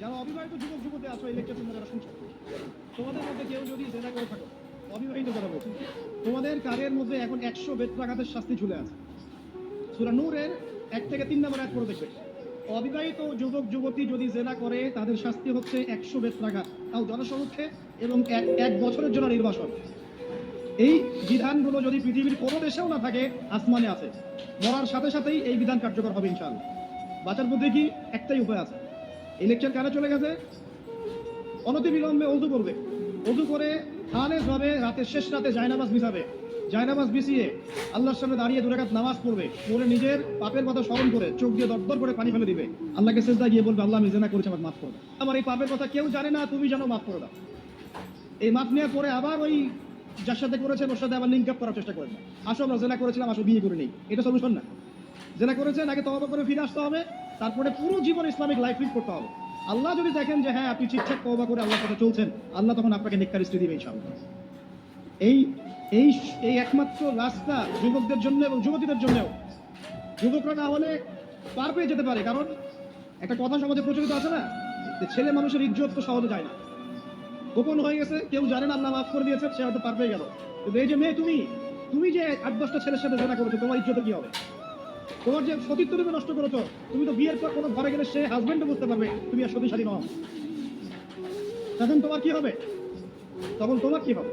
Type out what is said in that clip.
যারা অবিবাহিত যুবক যুবতী আছো এই লেকচার তোমরা যারা শুনছো তোমাদের মধ্যে কেউ যদি জেনা করে থাকো, অবিবাহিত কথা বলছি তোমাদের কারের মধ্যে এখন একশো বেত্রাঘাতের শাস্তি ঝুলে আছে। সুরা নূরের এক থেকে তিন নম্বর এক করে দেখবে। অবিবাহিত যুবক যুবতী যদি জেনা করে, তাদের শাস্তি হচ্ছে একশো বেত্রাঘাত। তাও জনসমক্ষে এবং এক এক বছরের জন্য নির্বাসন। এই বিধানগুলো যদি পৃথিবীর কোনো দেশেও না থাকে, আসমানে আছে। মরার সাথে সাথেই এই বিধান কার্যকর হবে ইনশাআল্লাহ। বাঁচার মধ্যে কি? একটাই উপায় আছে। এই লেকচার কারা চলে গেছে? অনতি বিলম্বে অজু করবে অজু করে খালেজ ভাবে রাতের শেষ রাতে জায়নামাজ বিছাবে। জায়নামাজ বিছিয়ে আল্লাহর সামনে দাঁড়িয়ে দুরাকাত নামাজ পড়বে। পড়ে নিজের পাপের কথা স্মরণ করে চোখ দিয়ে দরদর করে পানি ফেলে দিবে। আল্লাহকে সেজদা গিয়ে বলবে, আল্লাহ আমি জেনা করেছি, আমাকে মাফ করে দাও। আমার এই পাপের কথা কেউ জানে না, তুমি যেন মাফ করে দাও। এই মাপ নেওয়ার পরে আবার ওই যার সাথে করেছেন, ওর সাথে আবার লিঙ্ক আপ করার চেষ্টা করেন। আসো, আমরা জেনা করেছিলাম, আসো, বিয়ে করে নেই। এটা সলিউশন না। জেনা করেছেন, আগে তবা করে ফিরে আসতে হবে। তারপরে পুরো জীবন ইসলামিক লাইফ লিড করতে হবে। আল্লাহ যদি দেখেন যে হ্যাঁ আপনি ঠিকঠাক তবা করে আল্লাহ সাথে চলছেন, আল্লাহ তখন আপনাকে নিকার স্ত্রী দিবে এই এই এই একমাত্র রাস্তা যুবকদের জন্য এবং যুবতীদের জন্যও। যুবকরা না হলে পার পেয়ে যেতে পারে, কারণ একটা কথা সমাজে প্রচলিত আছে না, যে ছেলে মানুষের ইজ্জত তো সহজে যায় না। গোপন হয়ে গেছে, কেউ জানে না, আল্লাহ মাফ করে দিয়েছে, সে হয়তো পার পেয়ে গেল। কিন্তু এই যে মেয়ে তুমি তুমি যে আট দশটা ছেলের সাথে জেনা করেছ, তোমার ইজ্জত কি হবে? তোমার যে সতীত্ব তুমি নষ্ট করেছ, তুমি তো বিয়ের পর কোনো ঘরে গেলে সে হাজবেন্ডও বুঝতে পারবে, তুমি আর সতীশালী নও। তখন তোমার কি হবে? তখন তোমার কি হবে?